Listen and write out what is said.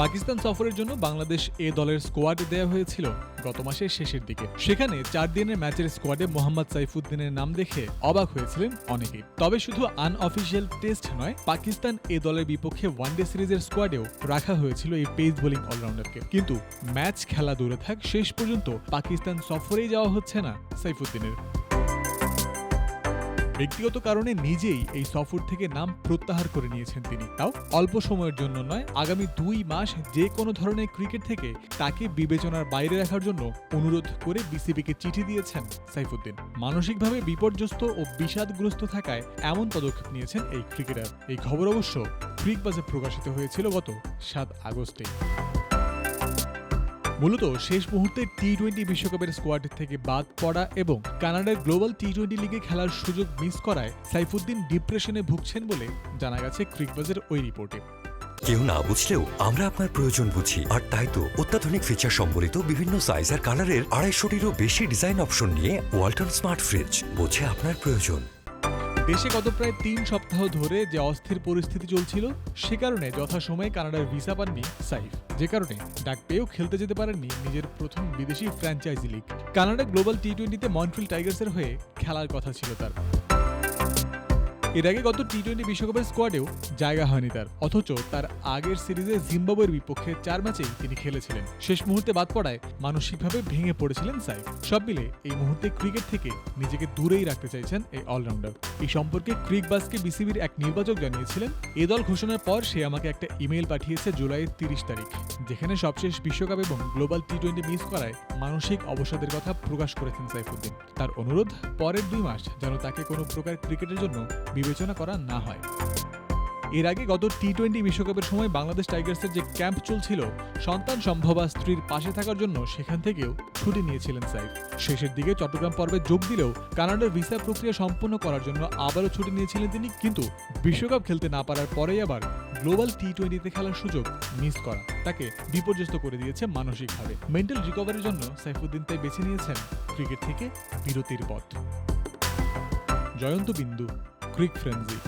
পাকিস্তান সফরের জন্য বাংলাদেশ এ দলের স্কোয়াড দেওয়া হয়েছিল গত মাসের শেষের দিকে। সেখানে চার দিনের ম্যাচের স্কোয়াডে মোহাম্মদ সাইফুদ্দিনের নাম দেখে অবাক হয়েছিলেন অনেকেই। তবে শুধু আনঅফিসিয়াল টেস্ট নয়, পাকিস্তান এ দলের বিপক্ষে ওয়ানডে সিরিজের স্কোয়াডেও রাখা হয়েছিল এই পেস বোলিং অলরাউন্ডারকে কিন্তু ম্যাচ খেলা দূরে থাক, শেষ পর্যন্ত পাকিস্তান সফরেই যাওয়া হচ্ছে না সাইফুদ্দিনের। ব্যক্তিগত কারণে নিজেই এই সফর থেকে নাম প্রত্যাহার করে নিয়েছেন তিনি। তাও অল্প সময়ের জন্য নয়, আগামী দুই মাস যে কোনো ধরনের ক্রিকেট থেকে তাকে বিবেচনার বাইরে রাখার জন্য অনুরোধ করে বিসিবিকে চিঠি দিয়েছেন সাইফুদ্দিন। মানসিকভাবে বিপর্যস্ত ও বিষাদগ্রস্ত থাকায় এমন পদক্ষেপ নিয়েছেন এই ক্রিকেটার। এই খবর অবশ্য ক্রিকবাজে প্রকাশিত হয়েছিল গত সাত আগস্টে। মূলত শেষ মুহূর্তে টি টোয়েন্টি বিশ্বকাপের স্কোয়াড থেকে বাদ পড়া এবং কানাডার গ্লোবাল টি টোয়েন্টি লিগে খেলার সুযোগ মিস করায় সাইফুদ্দিন ডিপ্রেশনে ভুগছেন বলে জানা গেছে ক্রিকবাজের ওই রিপোর্টে। কেউ না বুঝলেও আমরা আপনার প্রয়োজন বুঝি। আর তাই তো অত্যাধুনিক ফিচার সম্বলিত বিভিন্ন সাইজ আর কালারের আড়াইশোটিরও বেশি ডিজাইন অপশন নিয়ে ওয়ালটন স্মার্ট ফ্রিজ বোঝে আপনার প্রয়োজন। দেশে গত প্রায় তিন সপ্তাহ ধরে যে অস্থির পরিস্থিতি চলছিল, সে কারণে যথাসময়ে কানাডার ভিসা পাননি সাইফ। যে কারণে ডাক পেয়েও খেলতে যেতে পারেননি নিজের প্রথম বিদেশি franchise league. Canada global T twenty Montreal টাইগার্সের হয়ে খেলার কথা ছিল তার। এর আগে গত টি টোয়েন্টি বিশ্বকাপের স্কোয়াডেও জায়গা হয়নি তার। অথচ তার আগের সিরিজে জিম্বাবুয়ের বিপক্ষে চার ম্যাচেই তিনি খেলেছিলেন। শেষ মুহূর্তে বাদ পড়ায় মানসিকভাবে ভেঙে পড়েছিলেন সাইফ। সব মিলে এই মুহূর্তে ক্রিকেট থেকে নিজেকে দূরেই রাখতে চাইছেন এই অলরাউন্ডার এই সম্পর্কে ক্রিক বাসকে বিসিবির এক নির্বাচক জানিয়েছিলেন, এ দল ঘোষণার পর সে আমাকে একটা ইমেল পাঠিয়েছে জুলাইয়ের তিরিশ তারিখ, যেখানে সবশেষ বিশ্বকাপ এবং গ্লোবাল টি টোয়েন্টি মিস করায় মানসিক অবসাদের কথা প্রকাশ করেছেন সাইফুদ্দিন। তার অনুরোধ, পরের দুই মাস যেন তাকে কোনো প্রকার ক্রিকেটের জন্য বিবেচনা করা না হয়। এর আগে গত টি টোয়েন্টি বিশ্বকাপের সময় বাংলাদেশ টাইগার্সের যে ক্যাম্প চলছিল, সন্তান সম্ভবা স্ত্রীর পাশে থাকার জন্য সেখান থেকেও ছুটি নিয়েছিলেন সাইফ। শেষের দিকে চট্টগ্রাম পর্বে যোগ দিলেও কানাডার ভিসা প্রক্রিয়া সম্পন্ন করার জন্য আবারও ছুটি নিয়েছিলেন তিনি, কিন্তু বিশ্বকাপ খেলতে না পারার পরেই আবার গ্লোবাল টি টোয়েন্টিতে খেলার সুযোগ মিস করা, তাকে বিপর্যস্ত করে দিয়েছে মানসিকভাবে। মেন্টাল রিকভারির জন্য সাইফুদ্দিন তাই বেছে নিয়েছেন ক্রিকেট থেকে বিরতির পথ। জয়ন্ত বিন্দু ক্রিক ফ্রেন্সি